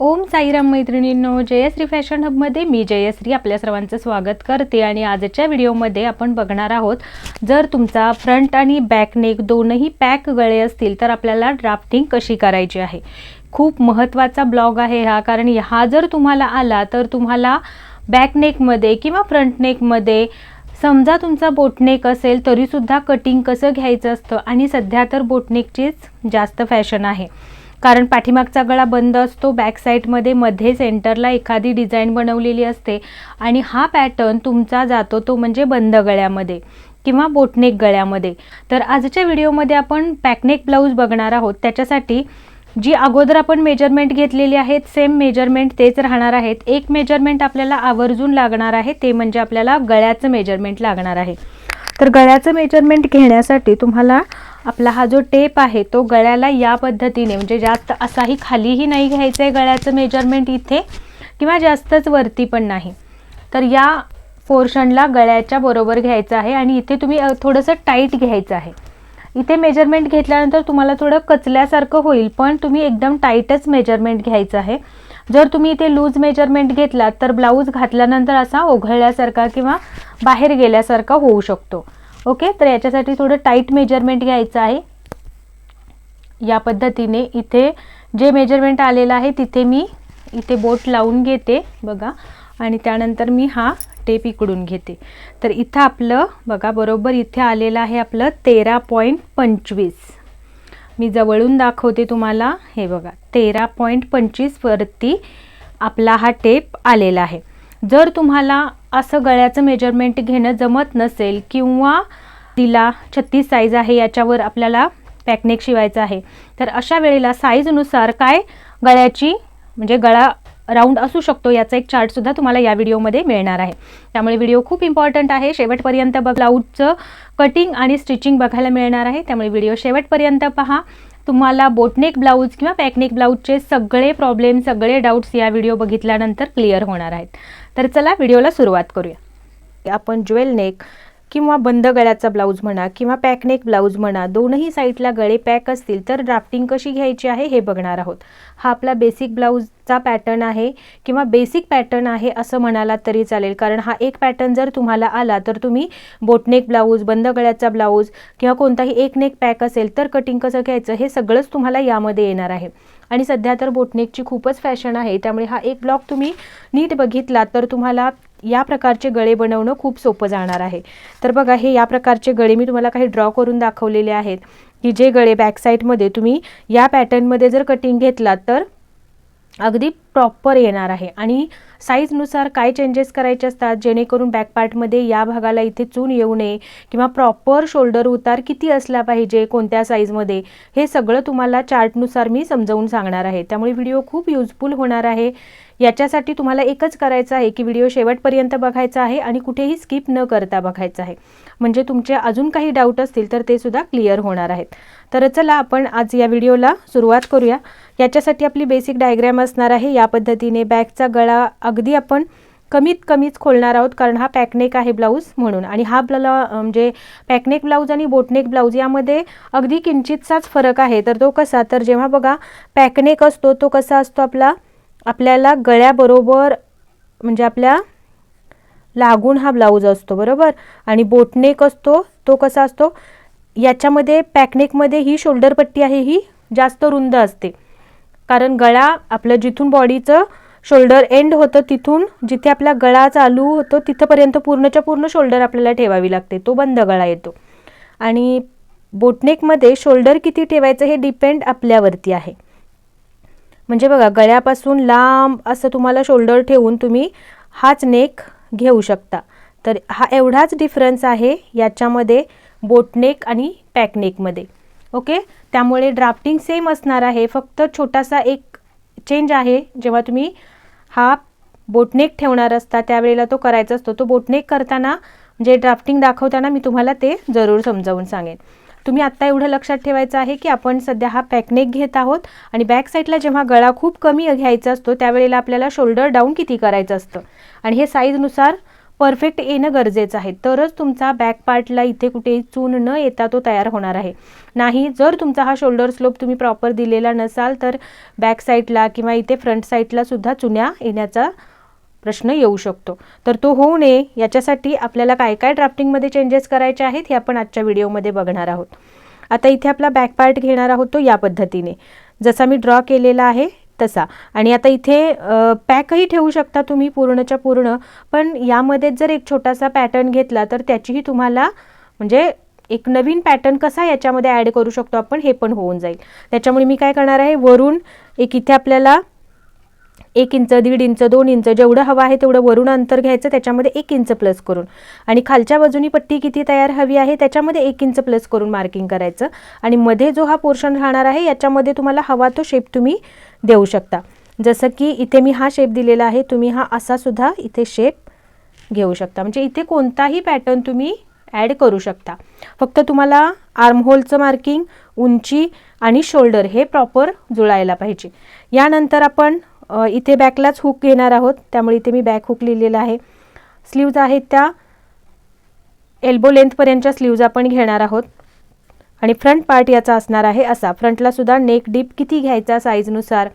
ओम साईराम मैत्रिणींनो जयश्री फॅशन हबमध्ये मी जयश्री आपल्या सर्वांचं स्वागत करते आणि आजच्या व्हिडिओमध्ये आपण बघणार आहोत जर तुमचा फ्रंट आणि बॅक नेक दोनही पॅक गळे असतील तर आपल्याला ड्राफ्टिंग कशी करायची आहे? खूप महत्त्वाचा ब्लॉग आहे हा कारण हा जर तुम्हाला आला तर तुम्हाला बॅक नेकमध्ये किंवा फ्रंट नेकमध्ये समजा तुमचा बोटनेक असेल तरीसुद्धा कटिंग कसं घ्यायचं असतं? आणि सध्या तर बोटनेकचीच जास्त फॅशन आहे. कारण पाठीमागचा गळा बंद असतो बॅक साईडमध्ये मध्ये सेंटरला एखादी डिझाईन बनवलेली असते आणि हा पॅटर्न तुमचा जातो तो म्हणजे बंद गळ्यामध्ये किंवा बोटनेक गळ्यामध्ये. तर आजच्या व्हिडिओमध्ये आपण पॅकनेक ब्लाऊज बघणार आहोत. त्याच्यासाठी जी अगोदर आपण मेजरमेंट घेतलेली आहेत सेम मेजरमेंट तेच राहणार आहेत. एक मेजरमेंट आपल्याला आवर्जून लागणार आहे ते म्हणजे आपल्याला गळ्याचं मेजरमेंट लागणार आहे. तर गळ्याचं मेजरमेंट घेण्यासाठी तुम्हाला आपला हा जो टेप आहे तो गळ्याला या पद्धतीने म्हणजे जास्त असाही खालीही नाही घ्यायचं आहे गळ्याचं मेजरमेंट इथे किंवा जास्तच वरती पण नाही. तर या पोर्शनला गळ्याच्या बरोबर घ्यायचं आहे आणि इथे तुम्ही थोडंसं टाईट घ्यायचं आहे. इथे मेजरमेंट घेतल्यानंतर तुम्हाला थोडं कचल्यासारखं होईल पण तुम्ही एकदम टाईटच मेजरमेंट घ्यायचं आहे. जर तुम्ही इथे लूज मेजरमेंट घेतलात तर ब्लाऊज घातल्यानंतर असा ओघळल्यासारखा किंवा बाहेर गेल्यासारखा होऊ शकतो. ओके तर याच्यासाठी थोडं टाईट मेजरमेंट घ्यायचं आहे. या पद्धतीने इथे जे मेजरमेंट आलेलं आहे तिथे मी इथे बोट लावून घेते बघा. आणि त्यानंतर मी हा टेप इकडून घेते. तर इथं आपलं बघा बरोबर इथे आलेलं आहे आपलं तेरा पॉईंट पंचवीस. मी जवळून दाखवते तुम्हाला. हे बघा तेरा पॉईंट पंचवीसवरती आपला हा टेप आलेला आहे. जर तुम्हाला असं गळ्याचं मेजरमेंट घेणं जमत नसेल किंवा तिला छत्तीस साईज आहे याच्यावर आपल्याला पॅकनेक शिवायचं आहे तर अशा वेळेला साईजनुसार काय गळ्याची म्हणजे गळा राऊंड असू शकतो याचा एक चार्टसुद्धा तुम्हाला या व्हिडिओमध्ये मिळणार आहे. त्यामुळे व्हिडिओ खूप इम्पॉर्टंट आहे. शेवटपर्यंत बघ ब्लाऊजचं कटिंग आणि स्टिचिंग बघायला मिळणार आहे. त्यामुळे व्हिडिओ शेवटपर्यंत पहा. तुम्हाला बोटनेक ब्लाऊज किंवा पॅकनेक ब्लाऊजचे सगळे प्रॉब्लेम सगळे डाऊट्स या व्हिडिओ बघितल्यानंतर क्लिअर होणार आहेत. तर चला व्हिडिओला सुरुवात करूया. आपण ज्वेल नेक किंवा बंद गळ्याचा ब्लाऊज म्हणा किंवा पॅकनेक ब्लाऊज म्हणा दोनही साईडला गळे पॅक असतील तर ड्राफ्टिंग कशी घ्यायची आहे हे बघणार आहोत. हा आपला बेसिक ब्लाऊजचा पॅटर्न आहे किंवा बेसिक पॅटर्न आहे असं म्हणाला तरी चालेल. कारण हा एक पॅटर्न जर तुम्हाला आला तर तुम्ही बोटनेक ब्लाऊज बंद गळ्याचा ब्लाऊज किंवा कोणताही एक नेक पॅक असेल तर कटिंग कसं घ्यायचं हे सगळंच तुम्हाला यामध्ये येणार आहे. आणि सध्या तर बोटनेकची खूपच फॅशन आहे. त्यामुळे हा एक ब्लॉक तुम्ही नीट बघितला तर तुम्हाला या प्रकारचे गळे बनवणं खूप सोपं जाणार आहे. तर बघा हे या प्रकारचे गळे मी तुम्हाला काही ड्रॉ करून दाखवलेले आहेत की जे गळे बॅकसाईडमध्ये तुम्ही या पॅटर्नमध्ये जर कटिंग घेतलात तर अगदी प्रॉपर येणार आहे. आणि साईजनुसार काय चेंजेस करायचे असतात जेणेकरून बॅकपार्टमध्ये या भागाला इथे चून येऊ नये किंवा प्रॉपर शोल्डर उतार किती असला पाहिजे कोणत्या साईजमध्ये हे सगळं तुम्हाला चार्टनुसार मी समजावून सांगणार आहे. त्यामुळे व्हिडिओ खूप युजफुल होणार आहे. याच्यासाठी तुम्हाला एकच करायचं आहे की व्हिडिओ शेवटपर्यंत बघायचा आहे आणि कुठेही स्किप न करता बघायचं आहे. म्हणजे तुमचे अजून काही डाऊट असतील तर ते सुद्धा क्लिअर होणार आहेत. तर चला आपण आज या व्हिडिओला सुरुवात करूया. याच्यासाठी आपली बेसिक डायग्रॅम असणार आहे. या पद्धतीने बॅगचा गळा अगदी आपण कमीत कमीच खोलणार आहोत कारण हा पॅकनेक आहे ब्लाऊज म्हणून. आणि हा ब्ला म्हणजे पॅकनेक ब्लाऊज आणि बोटनेक ब्लाऊज यामध्ये अगदी किंचितसाच फरक आहे. तर तो कसा? तर जेव्हा बघा पॅकनेक असतो तो कसा असतो आपला? आपल्याला गळ्याबरोबर म्हणजे आपल्या लागून हा ब्लाऊज असतो बरोबर? आणि बोटनेक असतो तो कसा असतो? याच्यामध्ये पॅकनेकमध्ये ही शोल्डर पट्टी आहे ही जास्त रुंद असते. कारण गळा आपलं जिथून बॉडीचं शोल्डर एंड होतं तिथून जिथे आपला गळा चालू होतो तिथंपर्यंत पूर्णच्या पूर्ण शोल्डर आपल्याला ठेवावी लागते तो बंद गळा येतो. आणि बोटनेकमध्ये शोल्डर किती ठेवायचं हे डिपेंड आपल्यावरती आहे. म्हणजे बघा गळ्यापासून लांब असं तुम्हाला शोल्डर ठेवून तुम्ही हाच नेक घेऊ शकता. तर हा एवढाच डिफरन्स आहे याच्यामध्ये बोटनेक आणि पॅकनेकमध्ये ओके त्यामुळे ड्राफ्टिंग सेम असणार आहे. फक्त छोटासा एक चेंज आहे. जेव्हा तुम्ही हा बोटनेक ठेवणार असता त्यावेळेला तो करायचा असतो. तो बोटनेक करताना जे ड्राफ्टिंग दाखवताना मी तुम्हाला ते जरूर समजावून सांगेन. तुम्ही आत्ता एवढं लक्षात ठेवायचं आहे की आपण सध्या हा पॅकनेक घेत आहोत आणि बॅक साईडला जेव्हा गळा खूप कमी घ्यायचा असतो त्यावेळेला आपल्याला शोल्डर डाऊन किती करायचं असतं? आणि हे साईजनुसार परफेक्ट येणं गरजेचं आहे. तरच तुमचा बॅक पार्टला इथे कुठे चून न येता तो तयार होणार आहे. नाही जर तुमचा हा शोल्डर स्लोप तुम्ही प्रॉपर दिलेला नसाल तर बॅक साईडला किंवा इथे फ्रंट साईडला सुद्धा चुन्या येण्याचा प्रश्न येऊ शकतो. तर तो होऊ नये याच्यासाठी आपल्याला काय काय ड्राफ्टिंगमध्ये चेंजेस करायचे आहेत हे आपण आजच्या व्हिडिओमध्ये बघणार आहोत. आता इथे आपला बॅक पार्ट घेणार आहोत तो या पद्धतीने. जसा मी ड्रॉ केलेला आहे तसा. आणि आता इथे पॅकही ठेवू शकता तुम्ही पूर्णच्या पूर्ण पण यामध्ये जर एक छोटासा पॅटर्न घेतला तर त्याचीही तुम्हाला म्हणजे एक नवीन पॅटर्न कसा याच्यामध्ये ॲड करू शकतो आपण हे पण होऊन जाईल. त्याच्यामुळे मी काय करणार आहे वरून एक इथे आपल्याला एक इंच दीड इंच दोन इंच जेवढं हवं आहे तेवढं वरून अंतर घ्यायचं त्याच्यामध्ये एक इंच प्लस करून. आणि खालच्या बाजूनी पट्टी किती तयार हवी आहे त्याच्यामध्ये एक इंच प्लस करून मार्किंग करायचं. आणि मध्ये जो हा पोर्शन राहणार आहे याच्यामध्ये तुम्हाला हवा तो शेप तुम्ही देऊ शकता. जसं की इथे मी हा शेप दिलेला आहे तुम्ही हा असा सुद्धा इथे शेप घेऊ शकता. म्हणजे इथे कोणताही पॅटर्न तुम्ही ॲड करू शकता. फक्त तुम्हाला आर्महोलचं मार्किंग उंची आणि शोल्डर हे प्रॉपर जुळायला पाहिजे. यानंतर आपण इथे बॅकलाच हुक घेणार आहोत. त्यामुळे इथे मी बॅक हुक लिहिलेला आहे. स्लीव्ज आहेत त्या. एल्बो लेंथपर्यंतच्या स्लीव्ज आपण घेणार आहोत. आणि फ्रंट पार्ट याचा असणार आहे असा. फ्रंटलासुद्धा नेक डीप किती घ्यायचा साईजनुसार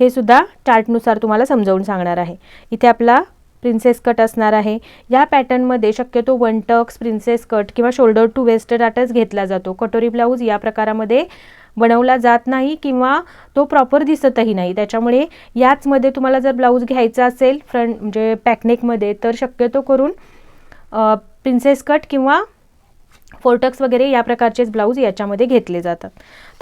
हे सुद्धा चार्टनुसार तुम्हाला समजावून सांगणार आहे. इथे आपला प्रिन्सेस कट असणार आहे. या पॅटर्नमध्ये शक्यतो वन टक्स प्रिन्सेस कट किंवा शोल्डर टू वेस्ट डाटच घेतला जातो. कटोरी ब्लाऊज या प्रकारामध्ये बनवला जात नाही किंवा तो प्रॉपर दिसतही नाही. त्याच्यामुळे याचमध्ये तुम्हाला जर ब्लाऊज घ्यायचा असेल फ्रंट म्हणजे पॅकनेकमध्ये तर शक्यतो करून प्रिन्सेस कट किंवा फोर्टक्स वगैरे या प्रकारचेच ब्लाऊज याच्यामध्ये घेतले जातात.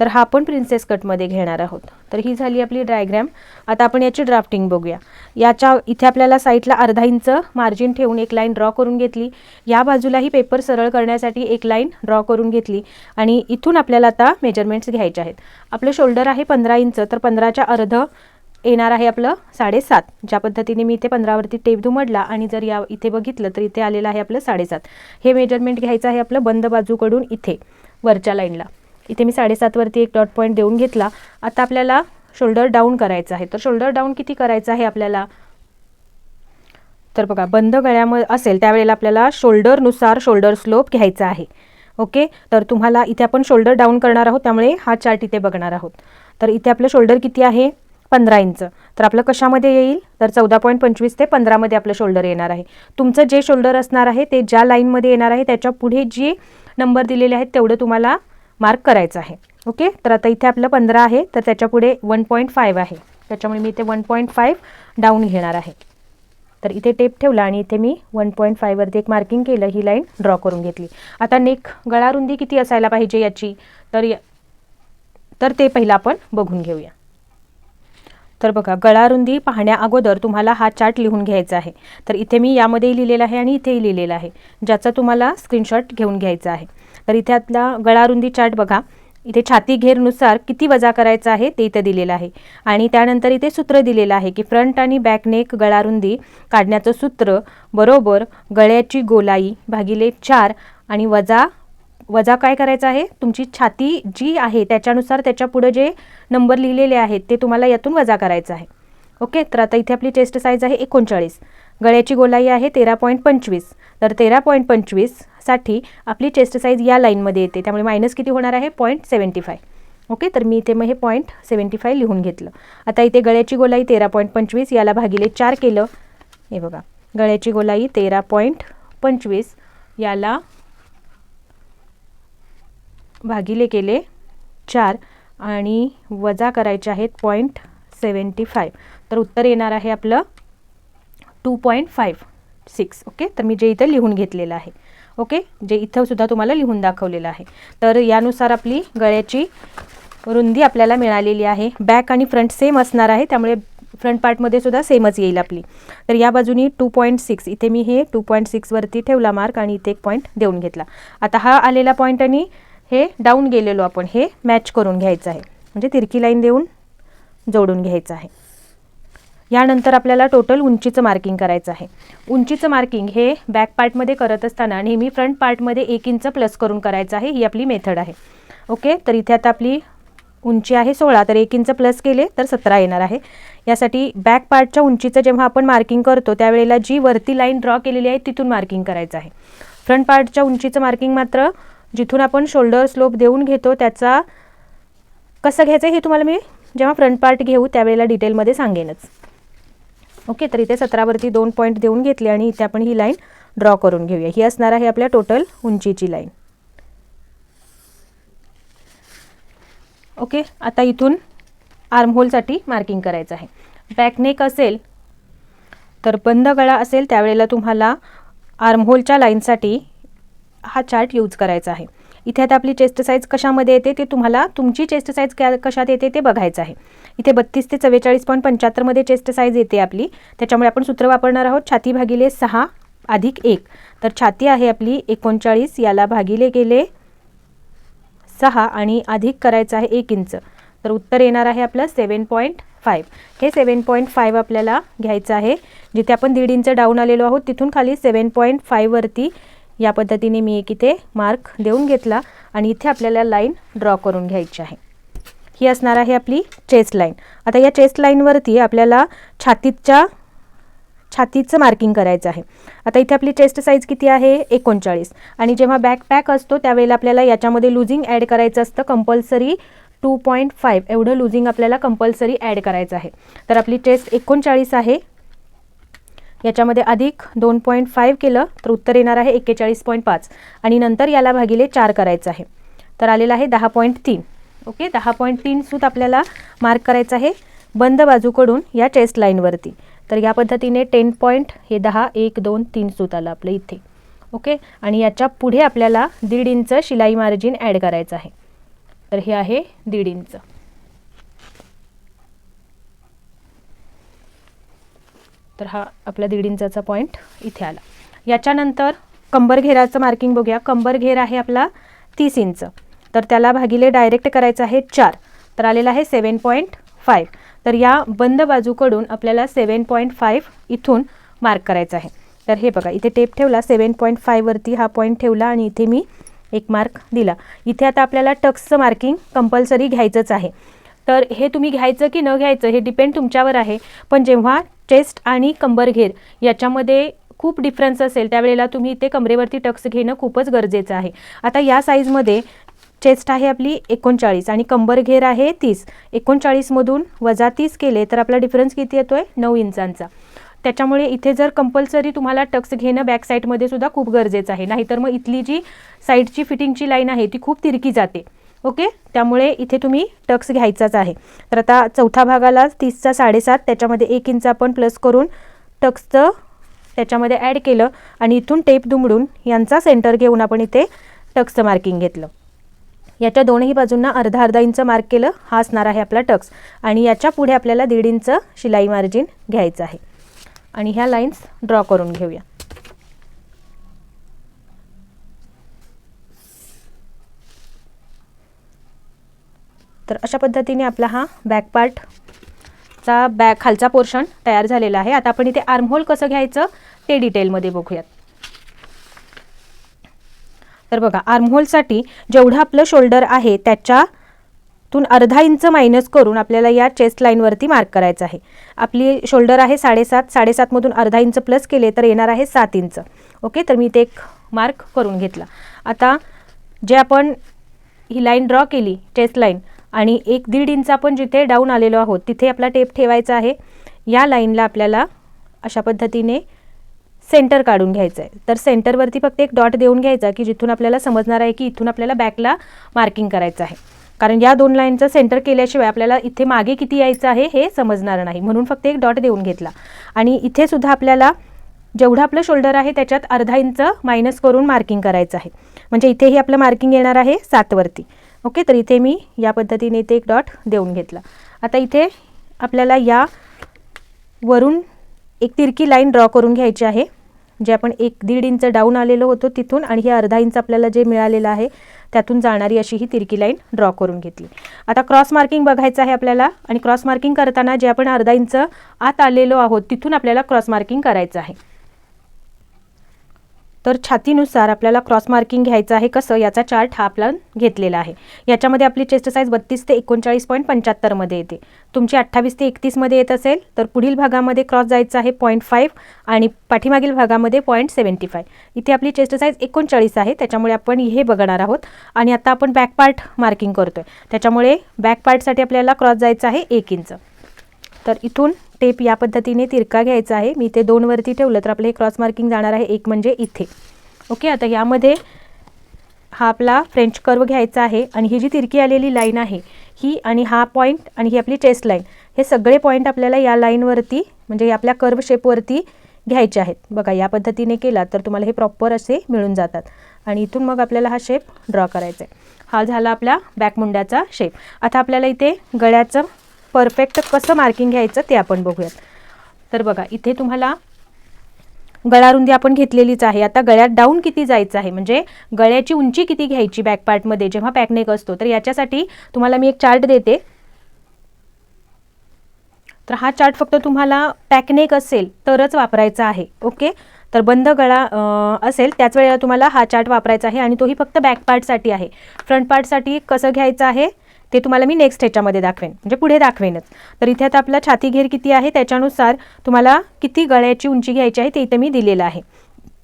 तर हा आपण प्रिन्सेस कटमध्ये घेणार आहोत. तर ही झाली आपली डायग्रॅम आता आपण याची ड्राफ्टिंग बघूया. याच्या इथे आपल्याला साईडला अर्धा इंच मार्जिन ठेवून एक लाईन ड्रॉ करून घेतली. या बाजूलाही पेपर सरळ करण्यासाठी एक लाईन ड्रॉ करून घेतली. आणि इथून आपल्याला आता मेजरमेंट्स घ्यायचे आहेत. आपलं शोल्डर आहे पंधरा इंच तर पंधराच्या अर्ध येणार आहे आपलं साडेसात. ज्या पद्धतीने मी इथे पंधरावरती टेप धुमडला आणि जर या इथे बघितलं तर इथे आलेलं आहे आपलं साडेसात. हे मेजरमेंट घ्यायचं आहे आपलं बंद बाजूकडून इथे वरच्या लाईनला इथे मी साडेसातवरती एक डॉट पॉईंट देऊन घेतला. आता आपल्याला शोल्डर डाऊन करायचं आहे. तर शोल्डर डाऊन किती करायचं आहे आपल्याला? तर बघा बंद गळ्यामध्ये असेल त्यावेळेला आपल्याला शोल्डरनुसार शोल्डर स्लोप घ्यायचा आहे. ओके? तर तुम्हाला इथे आपण शोल्डर डाऊन करणार आहोत त्यामुळे हा चार्ट इथे बघणार आहोत. तर इथे आपलं शोल्डर किती आहे? पंधरा इंच. तर आपलं कशामध्ये येईल? तर चौदा पॉईंट पंचवीस ते पंधरामध्ये आपलं शोल्डर येणार आहे. तुमचं जे शोल्डर असणार आहे ते ज्या लाईनमध्ये येणार आहे त्याच्या पुढे जे नंबर दिलेले आहेत तेवढं तुम्हाला मार्क करायचं आहे. ओके तर आता इथे आपलं पंधरा आहे तर त्याच्यापुढे वन पॉईंट फाईव्ह आहे. त्याच्यामुळे मी इथे वन पॉईंट फाईव्ह डाऊन घेणार आहे. तर इथे टेप ठेवला आणि इथे मी वन पॉईंट फाईव्हवरती एक मार्किंग केलं ही लाईन ड्रॉ करून घेतली. आता नेक गळारुंदी किती असायला पाहिजे याची? तर तर ते पहिलं आपण बघून घेऊया. तर बघा गळारुंदी पाहण्या अगोदर तुम्हाला हा चार्ट लिहून घ्यायचा आहे. तर इथे मी यामध्येही लिहिलेला आहे आणि इथेही लिहिलेला आहे ज्याचा तुम्हाला स्क्रीनशॉट घेऊन घ्यायचा आहे. तर इथे आपला गळारुंदी चार्ट बघा. इथे छाती घेरनुसार किती वजा करायचा आहे ते इथं दिलेलं आहे. आणि त्यानंतर इथे सूत्र दिलेलं आहे की फ्रंट आणि बॅक नेक गळारुंदी काढण्याचं सूत्र बरोबर गळ्याची गोलाई भागिले चार आणि वजा वजा काय करायचं आहे? तुमची छाती जी आहे त्याच्यानुसार त्याच्या पुढे जे नंबर लिहिलेले आहेत ते तुम्हाला यातून वजा करायचं आहे. ओके तर आता इथे आपली चेस्ट साईज आहे एकोणचाळीस. गळ्याची गोलाई आहे तेरा पॉईंट पंचवीस. तर तेरा पॉईंट पंचवीससाठी आपली चेस्ट साईज या लाईनमध्ये येते. त्यामुळे मायनस किती होणार आहे? पॉईंट सेवन्टी फाय ओके तर मी इथे मग हे पॉईंट सेवन्टी फाय लिहून घेतलं. आता इथे गळ्याची गोलाई तेरा पॉईंट पंचवीस याला भागिले चार केलं. हे बघा. गळ्याची गोलाई तेरा पॉईंट पंचवीस याला भागिले केले चार आणि वजा करायचे आहेत पॉईंट सेवन्टी फाईव्ह तर उत्तर येणार आहे आपलं two point five six okay तर मी जे इथं लिहून घेतलेलं आहे. ओके जे इथं सुद्धा तुम्हाला लिहून दाखवलेलं आहे. तर यानुसार आपली गळ्याची रुंदी आपल्याला मिळालेली आहे. बॅक आणि फ्रंट सेम असणार आहे. त्यामुळे फ्रंट पार्टमध्ये सुद्धा सेमच येईल आपली. तर या बाजूनी टू पॉईंट सिक्स इथे मी हे टू पॉईंट सिक्सवरती ठेवला मार्क आणि इथे एक पॉईंट देऊन घेतला. आता हा आलेला पॉईंट आणि हे डाऊन गेलेलो आपण हे मॅच करून घ्यायचं आहे. म्हणजे तिरकी लाईन देऊन जोडून घ्यायचं आहे. यानंतर आपल्याला टोटल उंचीचं मार्किंग करायचं आहे. उंचीचं मार्किंग हे बॅक पार्टमध्ये करत असताना नेहमी फ्रंट पार्टमध्ये एक इंच प्लस करून करायचं आहे ही आपली मेथड आहे. ओके तर इथे आता आपली उंची आहे सोळा तर एक इंच प्लस केले तर सतरा येणार आहे. यासाठी बॅक पार्टच्या उंचीचं जेव्हा आपण मार्किंग करतो त्यावेळेला जी वरती लाईन ड्रॉ केलेली आहे तिथून मार्किंग करायचं आहे. फ्रंट पार्टच्या उंचीचं मार्किंग मात्र जिथून आपण शोल्डर स्लोप देऊन घेतो त्याचा कसं घ्यायचं हे तुम्हाला मी जेव्हा फ्रंट पार्ट घेऊ त्यावेळेला डिटेलमध्ये सांगेनच. ओके तर इथे सतरावरती दोन पॉईंट देऊन घेतले आणि इथे आपण ही लाईन ड्रॉ करून घेऊया. ही असणार आहे आपल्या टोटल उंचीची लाईन ओके आता इथून आर्महोलसाठी मार्किंग करायचं आहे. बॅकनेक असेल तर बंद गळा असेल त्यावेळेला तुम्हाला आर्महोलच्या लाईनसाठी हा चार्ट यूज करायचा आहे. इथे आता आपली चेस्ट साईज कशामध्ये येते ते तुम्हाला तुमची चेस्ट साईज क्या कशात येते ते बघायचं आहे. इथे बत्तीस ते चव्वेचाळीस पॉईंट पंच्याहत्तरमध्ये चेस्ट साईज येते आपली. त्याच्यामुळे आपण सूत्र वापरणार आहोत छाती भागिले सहा अधिक एक. तर छाती आहे आपली एकोणचाळीस याला भागिले गेले सहा आणि अधिक करायचं आहे एक इंच. तर उत्तर येणार आहे आपलं सेवन पॉईंट फाईव्ह हे सेवन पॉईंट फाईव्ह आपल्याला घ्यायचं आहे. जिथे आपण दीड इंच डाऊन आलेलो आहोत तिथून खाली सेवन पॉईंट फाईव्हवरती या पद्धतीने मी एक इथे मार्क देऊन घेतला आणि इथे आपल्याला लाईन ड्रॉ करून घ्यायची आहे. ही असणार आहे आपली चेस्ट लाईन आता या चेस्ट लाईनवरती आपल्याला छातीच्या छातीचं मार्किंग करायचं आहे. आता इथे आपली चेस्ट साईज किती आहे? एकोणचाळीस. आणि जेव्हा बॅक पॅक असतो त्यावेळेला आपल्याला याच्यामध्ये लुझिंग ॲड करायचं असतं. कंपल्सरी टू पॉईंट फाईव्ह एवढं लुझिंग आपल्याला कंपल्सरी ॲड करायचं आहे. तर आपली चेस्ट एकोणचाळीस आहे. याच्यामध्ये अधिक दोन पॉईंट फाईव्ह केलं तर उत्तर येणार आहे एक्केचाळीस पॉईंट पाच. आणि नंतर याला भागिले चार करायचं आहे. तर आलेलं आहे दहा पॉईंट तीन. ओके? दहा पॉईंट तीन सूत आपल्याला मार्क करायचं आहे बंद बाजूकडून या चेस्ट लाईनवरती. तर या पद्धतीने टेन पॉईंट हे दहा एक दोन तीन सूत आलं आपलं इथे. ओके? आणि याच्यापुढे आपल्याला दीड इंच शिलाई मार्जिन ॲड करायचं आहे. तर हे आहे दीड इंच. तर हा आपला दीड इंचाचा पॉईंट इथे आला. याच्यानंतर कंबर घेराचं मार्किंग बघूया. कंबर घेर आहे आपला तीस इंच. तर त्याला भागिले डायरेक्ट करायचं आहे चार. तर आलेला आहे सेवन पॉईंट फाईव्ह तर या बंद बाजूकडून आपल्याला सेवन पॉईंट फाईव्ह इथून मार्क करायचं आहे. तर हे बघा इथे टेप ठेवला सेवन पॉईंट फाईव्हवरती हा पॉईंट ठेवला आणि इथे मी एक मार्क दिला. इथे आता आपल्याला टक्सचं मार्किंग कंपल्सरी घ्यायचंच आहे. तर हे तुम्ही घ्यायचं की न घ्यायचं हे डिपेंड तुमच्यावर आहे. पण जेव्हा चेस्ट आणि कंबरघेर याच्यामध्ये खूप डिफरन्स असेल. त्यावेळेला तुम्ही इथे कमरेवरती टक्स घेणं खूपच गरजेचं आहे. आता या साईजमध्ये चेस्ट आहे आपली एकोणचाळीस आणि कंबर घेर आहे तीस. एकोणचाळीसमधून वजा तीस केले तर आपला डिफरन्स किती येतो आहे नऊ इंचांचा. त्याच्यामुळे इथे जर कंपल्सरी तुम्हाला टक्स घेणं बॅक साईडमध्ये सुद्धा खूप गरजेचं आहे. नाहीतर मग इथली जी साईडची फिटिंगची लाईन आहे ती खूप तिरकी जाते. ओके? त्यामुळे इथे तुम्ही टक्स घ्यायचाच आहे. तर आता चौथा भागाला तीसचा साडेसात त्याच्यामध्ये एक इंच आपण प्लस करून टक्सचं त्याच्यामध्ये ॲड केलं आणि इथून टेप दुमडून यांचा सेंटर घेऊन आपण इथे टक्सचं मार्किंग घेतलं. याच्या दोनही बाजूंना अर्धा अर्धा इंच मार्क केलं हा असणार आहे आपला टक्स. आणि याच्यापुढे आपल्याला दीड इंच शिलाई मार्जिन घ्यायचं आहे. आणि ह्या लाईन्स ड्रॉ करून घेऊया. तर अशा पद्धतीने आपला हा बॅक पार्टचा बॅक खालचा पोर्शन तयार झालेला आहे. आता आपण इथे आर्महोल कसं घ्यायचं ते डिटेलमध्ये बघूयात. तर बघा आर्महोलसाठी जेवढं आपलं शोल्डर आहे त्याच्यातून अर्धा इंच मायनस करून आपल्याला या चेस्ट लाईनवरती मार्क करायचं आहे. आपली शोल्डर आहे साडेसात साडेसातमधून अर्धा इंच प्लस केले तर येणार आहे सात इंच. ओके तर मी ते एक मार्क करून घेतला. आता जे आपण ही लाईन ड्रॉ केली चेस्ट लाईन आणि एक दीड इंच आपण जिथे डाऊन आलेलो आहोत तिथे आपला टेप ठेवायचा आहे. या लाईनला आपल्याला अशा पद्धतीने सेंटर काढून घ्यायचं आहे तर सेंटरवरती फक्त एक डॉट देऊन घ्यायचा की जिथून आपल्याला समजणार आहे की इथून आपल्याला बॅकला मार्किंग करायचं आहे. कारण या दोन लाईनचं सेंटर केल्याशिवाय आपल्याला इथे मागे किती यायचं आहे हे समजणार नाही. म्हणून फक्त एक डॉट देऊन घेतला. आणि इथे सुद्धा आपल्याला जेवढं आपलं शोल्डर आहे त्याच्यात अर्धा इंच मायनस करून मार्किंग करायचं आहे. म्हणजे इथेही आपलं मार्किंग येणार आहे सातवरती ओके तर इथे मी या पद्धतीने इथे एक डॉट देऊन घेतला. आता इथे आपल्याला या वरून एक तिरकी लाईन ड्रॉ करून घ्यायची आहे. जे आपण एक दीड इंच डाऊन आलेलो होतो तिथून आणि हे अर्धा इंच आपल्याला जे मिळालेलं आहे त्यातून जाणारी अशी ही तिरकी लाईन ड्रॉ करून घेतली. आता क्रॉस मार्किंग बघायचं आहे आपल्याला आणि क्रॉस मार्किंग करताना जे आपण अर्धा इंच आत आलेलो आहोत तिथून आपल्याला क्रॉस मार्किंग करायचं आहे. तर छातीनुसार आपल्याला क्रॉस मार्किंग घ्यायचं आहे. कसं? याचा चार्ट हा आपला घेतलेला आहे. याच्यामध्ये आपली चेस्ट साईज बत्तीस ते एकोणचाळीस पॉईंट पंच्याहत्तरमध्ये येते. तुमची अठ्ठावीस ते एकतीसमध्ये येत असेल तर पुढील भागामध्ये क्रॉस जायचं आहे पॉईंट फाईव्ह आणि पाठीमागील भागामध्ये पॉईंट सेवन्टी फाय इथे आपली चेस्ट साईज एकोणचाळीस आहे. त्याच्यामुळे आपण हे बघणार आहोत. आणि आता आपण बॅक पार्ट मार्किंग करतो आहे त्याच्यामुळे बॅक पार्टसाठी आपल्याला क्रॉस जायचं आहे एक इंच तर इथून टेप या पद्धतीने तिरका घ्यायचा आहे. मी ते दोनवरती ठेवलं तर आपलं हे क्रॉस मार्किंग जाणार आहे. एक म्हणजे इथे. ओके आता यामध्ये हा आपला फ्रेंच कर्व घ्यायचा आहे आणि ही जी तिरकी आलेली लाईन आहे ही आणि हा पॉईंट आणि ही आपली चेस्ट लाईन हे सगळे पॉईंट आपल्याला या लाईनवरती म्हणजे आपल्या कर्व शेपवरती घ्यायचे आहेत. बघा या पद्धतीने केला तर तुम्हाला हे प्रॉपर असे मिळून जातात. आणि इथून मग आपल्याला हा शेप ड्रॉ करायचा आहे. हा झाला आपल्या बॅकमुंड्याचा शेप आता आपल्याला इथे गळ्याचं परफेक्ट कसं मार्किंग घ्यायचं ते आपण बघूयात. तर बघा इथे तुम्हाला गळारुंदी आपण घेतलेलीच आहे. आता गळ्यात डाऊन किती जायचं आहे? म्हणजे गळ्याची उंची किती घ्यायची बॅक पार्टमध्ये जेव्हा पॅकनेक असतो तर याच्यासाठी तुम्हाला मी एक चार्ट देते. तर हा चार्ट फक्त तुम्हाला पॅकनेक असेल तरच वापरायचा आहे. ओके? तर बंद गळा असेल त्याच वेळेला तुम्हाला हा चार्ट वापरायचा आहे आणि तोही फक्त बॅक पार्टसाठी आहे. फ्रंट पार्टसाठी कसं घ्यायचं आहे? ते तुम्हाला मी नेक्स्ट ह्याच्यामध्ये दाखवेन. म्हणजे पुढे दाखवेनच. तर इथे आता आपला छाती घेर किती आहे? त्याच्यानुसार तुम्हाला किती गळ्याची उंची घ्यायची आहे ते इथे मी दिलेलं आहे.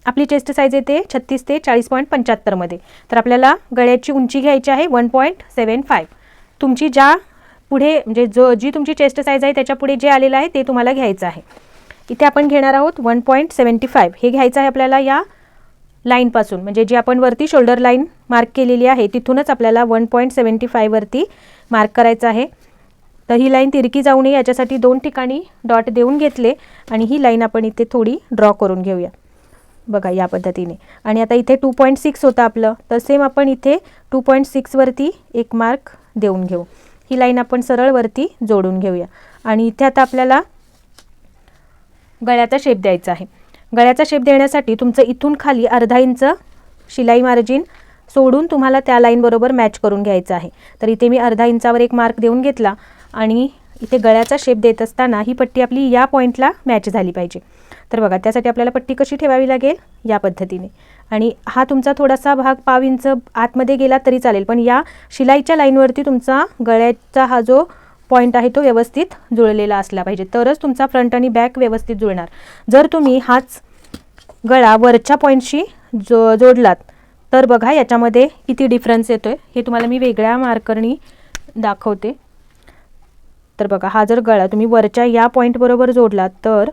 आपली चेस्ट साईज येते छत्तीस ते चाळीस पॉईंट पंच्याहत्तरमध्ये तर आपल्याला गळ्याची उंची घ्यायची आहे वन पॉईंट सेवन फाईव्ह तुमची ज्या पुढे म्हणजे जो जी तुमची चेस्ट साईज आहे त्याच्या पुढे जे आलेलं आहे ते तुम्हाला घ्यायचं आहे. इथे आपण घेणार आहोत वन पॉईंट सेवन्टी फाईव्ह हे घ्यायचं आहे आपल्याला या लाईनपासून म्हणजे जी आपण वरती शोल्डर लाईन मार्क केलेली आहे तिथूनच आपल्याला वन पॉईंट सेवन्टी फायवरती मार्क करायचं आहे. तर ही लाईन तिरकी जाऊ नये याच्यासाठी दोन ठिकाणी डॉट देऊन घेतले आणि ही लाईन आपण इथे थोडी ड्रॉ करून घेऊया. बघा या पद्धतीने. आणि आता इथे टू पॉईंट सिक्स होतं आपलं तर सेम आपण इथे टू पॉईंट सिक्सवरती एक मार्क देऊन घेऊ. ही लाईन आपण सरळवरती जोडून घेऊया. आणि इथे आता आपल्याला गळ्याचा शेप द्यायचा आहे. गळ्याचा शेप देण्यासाठी तुमचं इथून खाली अर्धा इंच शिलाई मार्जिन सोडून तुम्हाला त्या लाईनबरोबर मॅच करून घ्यायचं आहे. तर इथे मी अर्धा इंचावर एक मार्क देऊन घेतला आणि इथे गळ्याचा शेप देत असताना ही पट्टी आपली या पॉईंटला मॅच झाली पाहिजे. तर बघा त्यासाठी आपल्याला पट्टी कशी ठेवावी लागेल? या पद्धतीने. आणि हा तुमचा थोडासा भाग पाव इंच आतमध्ये गेला तरी चालेल पण या शिलाईच्या लाईनवरती तुमचा गळ्याचा हा जो पॉईंट आहे तो व्यवस्थित जुळलेला असला पाहिजे. तरच तुमचा फ्रंट आणि बॅक व्यवस्थित जुळणार. जर तुम्ही हाच गळा वरच्या पॉईंटशी जो जोडलात. तर बघा याच्यामध्ये किती डिफरन्स येतो आहे हे तुम्हाला मी वेगळ्या मार्करनी दाखवते. तर बघा हा जर गळा तुम्ही वरच्या या पॉईंटबरोबर जोडलात तर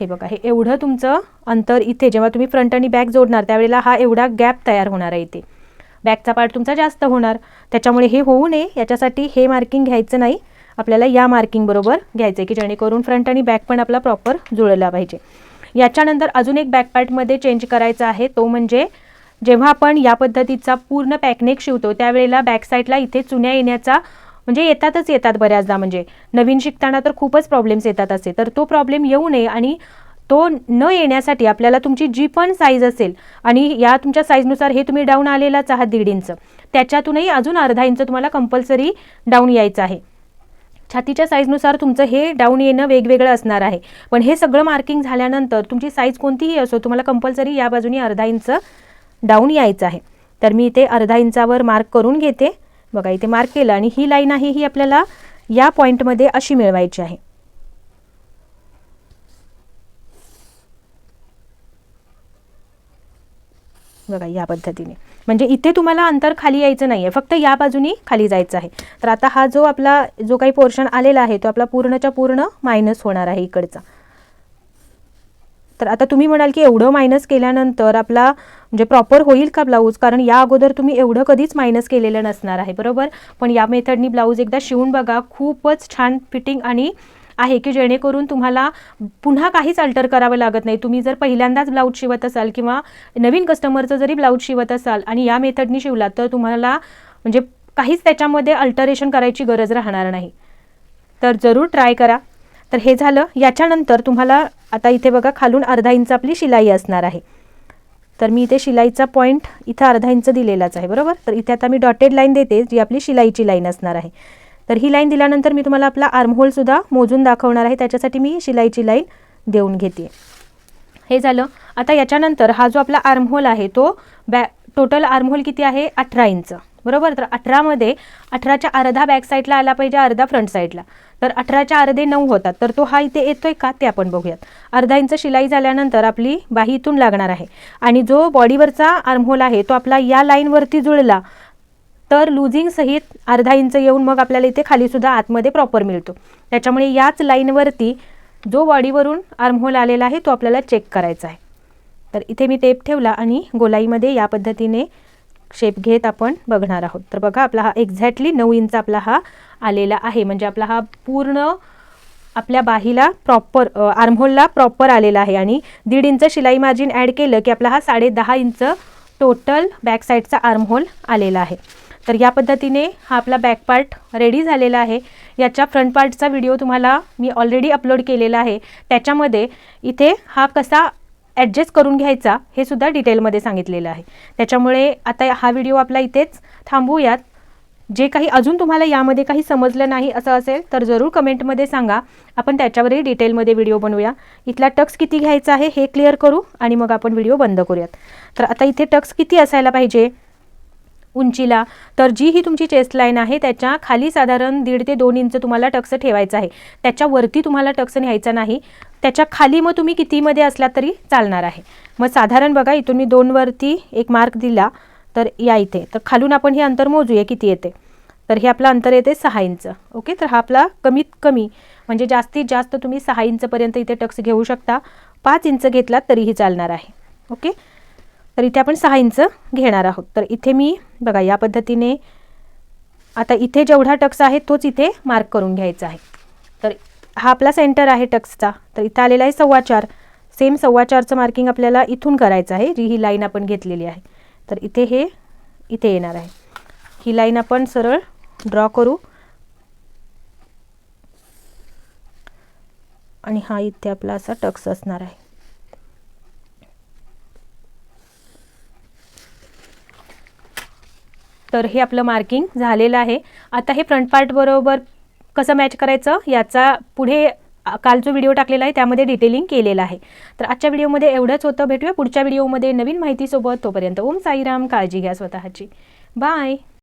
हे बघा हे एवढं तुमचं अंतर इथे जेव्हा तुम्ही फ्रंट आणि बॅक जोडणार त्यावेळेला हा एवढा गॅप तयार होणार आहे इथे. बॅकचा पार्ट तुमचा जास्त होणार. त्याच्यामुळे हे होऊ नये. याच्यासाठी हे मार्किंग घ्यायचं नाही. आपल्याला या मार्किंगबरोबर घ्यायचं आहे की जेणेकरून फ्रंट आणि बॅक पण आपला प्रॉपर जुळला पाहिजे. याच्यानंतर अजून एक बॅक पार्टमध्ये चेंज करायचा आहे तो म्हणजे जेव्हा आपण या पद्धतीचा पूर्ण पॅकनेक शिवतो त्यावेळेला बॅक साईडला इथे चुन्या येण्याचा म्हणजे येतातच येतात बऱ्याचदा म्हणजे. नवीन शिकताना तर खूपच प्रॉब्लेम्स येतात असे. तर तो प्रॉब्लेम येऊ नये आणि तो न येण्यासाठी आपल्याला तुमची जी पण साईज असेल आणि या तुमच्या साईजनुसार हे तुम्ही डाऊन आलेलाच आहात दीड इंच. त्याच्यातूनही अजून अर्धा इंच तुम्हाला कंपल्सरी डाऊन यायचं आहे. छातीच्या साईजनुसार तुमचं हे डाऊन येणं वेगवेगळं असणार आहे. पण हे सगळं मार्किंग झाल्यानंतर तुमची साईज कोणतीही असो तुम्हाला कंपल्सरी या बाजूने अर्धा इंच डाऊन यायचं आहे. तर मी इथे अर्धा इंचावर मार्क करून घेते. बघा इथे मार्क केलं आणि ही लाईन आहे ही आपल्याला या पॉईंटमध्ये अशी मिळवायची आहे. बघा या पद्धतीने. म्हणजे इथे तुम्हाला अंतर खाली यायचं नाही आहे फक्त या बाजूनी खाली जायचं आहे. तर आता हा जो आपला जो काही पोर्शन आलेला आहे तो आपला पूर्णच्या पूर्ण मायनस होणार आहे इकडचा. तर आता तुम्ही म्हणाल की एवढं मायनस केल्यानंतर आपला म्हणजे प्रॉपर होईल का ब्लाऊज कारण या अगोदर तुम्ही एवढं कधीच मायनस केलेलं नसणार आहे बरोबर? पण या मेथडनी ब्लाऊज एकदा शिवून बघा खूपच छान फिटिंग आणि आहे की जेणेकरून तुम्हाला पुन्हा काहीच अल्टर करावं लागत नाही. तुम्ही जर पहिल्यांदाच ब्लाऊज शिवत असाल किंवा नवीन कस्टमरचं जरी ब्लाऊज शिवत असाल आणि या मेथडनी शिवलात तर तुम्हाला म्हणजे काहीच त्याच्यामध्ये अल्टरेशन करायची गरज राहणार नाही. तर जरूर ट्राय करा. तर हे झालं. याच्यानंतर तुम्हाला आता इथे बघा खालून अर्धा इंच आपली शिलाई असणार आहे. तर मी इथे शिलाईचा पॉईंट इथं अर्धा इंच दिलेलाच आहे बरोबर? तर इथे आता मी डॉटेड लाईन देते जी आपली शिलाईची लाईन असणार आहे. तर ही लाईन दिल्यानंतर मी तुम्हाला आपला आर्महोलसुद्धा मोजून दाखवणार आहे. त्याच्यासाठी मी शिलाईची लाईन देऊन घेते. हे झालं. आता याच्यानंतर हा जो आपला आर्महोल आहे तो बॅ टोटल आर्महोल किती आहे? अठरा इंच. बरोबर? तर अठरामध्ये अठराच्या अर्धा बॅक साईडला आला पाहिजे अर्धा फ्रंट साईडला तर अठराच्या अर्धे नऊ होतात. तर तो हा इथे येतोय का? ते आपण बघूयात. अर्धा इंच शिलाई झाल्यानंतर आपली बाही इथून लागणार आहे. आणि जो बॉडीवरचा आर्महोल आहे तो आपला या लाईनवरती जुळला. तर लुझिंग सहित अर्धा इंच येऊन मग आपल्याला इथे खाली सुद्धा आतमध्ये प्रॉपर मिळतो. त्याच्यामुळे याच लाईनवरती जो बॉडीवरून आर्महोल आलेला आहे तो आपल्याला चेक करायचा आहे. तर इथे मी टेप ठेवला आणि गोलाईमध्ये या पद्धतीने शेप घेत आपण बघणार आहोत. तर बघा आपला हा एक्झॅक्टली नऊ इंच आपला हा आलेला आहे. म्हणजे आपला हा पूर्ण आपल्या बाहीला प्रॉपर आर्महोलला प्रॉपर आलेला आहे. आणि दीड इंच शिलाई मार्जिन ॲड केलं की आपला हा साडे दहा इंच टोटल बॅक साईडचा आर्महोल आलेला आहे. तर या पद्धतीने हा आपला बॅक पार्ट रेडी झालेला आहे. याच्या फ्रंट पार्टचा व्हिडिओ तुम्हाला मी ऑलरेडी अपलोड केलेला आहे. त्याच्यामध्ये इथे हा कसा ॲडजस्ट करून घ्यायचा हे सुद्धा डिटेलमध्ये सांगितलेलं आहे. त्याच्यामुळे आता हा व्हिडिओ आपला इथेच थांबवूयात जे काही अजून तुम्हाला यामध्ये काही समजलं नाही असं असेल तर जरूर कमेंटमध्ये सांगा. आपण त्याच्यावरही डिटेलमध्ये व्हिडिओ बनवूया. इथला टक्स किती घ्यायचा आहे हे क्लिअर करू आणि मग आपण व्हिडिओ बंद करूयात. तर आता इथे टक्स किती असायला पाहिजे? उंचीला. तर जी ही तुमची चेस्ट लाईन आहे त्याच्याखाली साधारण दीड ते दोन इंच तुम्हाला टक्स ठेवायचं आहे. त्याच्यावरती तुम्हाला टक्स न्यायचा नाही. त्याच्याखाली मग तुम्ही कितीमध्ये असला तरी चालणार आहे. मग साधारण बघा इथून मी दोनवरती एक मार्क दिला तर या इथे. तर खालून आपण हे अंतर मोजूया किती येते. तर हे आपलं अंतर येते सहा इंच. ओके? तर हा आपला कमीत कमी म्हणजे जास्तीत जास्त तुम्ही सहा इंचपर्यंत इथे टक्स घेऊ शकता. पाच इंच घेतलात तरीही चालणार आहे. ओके? तर इथे आपण सहा इंच घेणार आहोत. तर इथे मी बघा या पद्धतीने आता इथे जेवढा टक्स आहे तोच इथे मार्क करून घ्यायचा आहे. तर हा आपला सेंटर आहे टक्सचा. तर इथं आलेला आहे सव्वा चार. सेम सव्वा चारचं मार्किंग आपल्याला इथून करायचं आहे जी ही लाईन आपण घेतलेली आहे. तर इथे हे इथे येणार आहे. ही लाईन आपण सरळ ड्रॉ करू. आणि हा इथे आपला असा टक्स असणार आहे. तर हे आपलं मार्किंग झालेलं आहे. आता हे फ्रंट पार्ट बरोबर कसं मॅच करायचं याचा पुढे काल जो व्हिडिओ टाकलेला आहे त्यामध्ये डिटेलिंग केलेलं आहे. तर आजच्या व्हिडिओमध्ये एवढंच होतं. भेटूया पुढच्या व्हिडिओमध्ये नवीन माहितीसोबत. तोपर्यंत ओम साईराम काळजी घ्या स्वतःची. बाय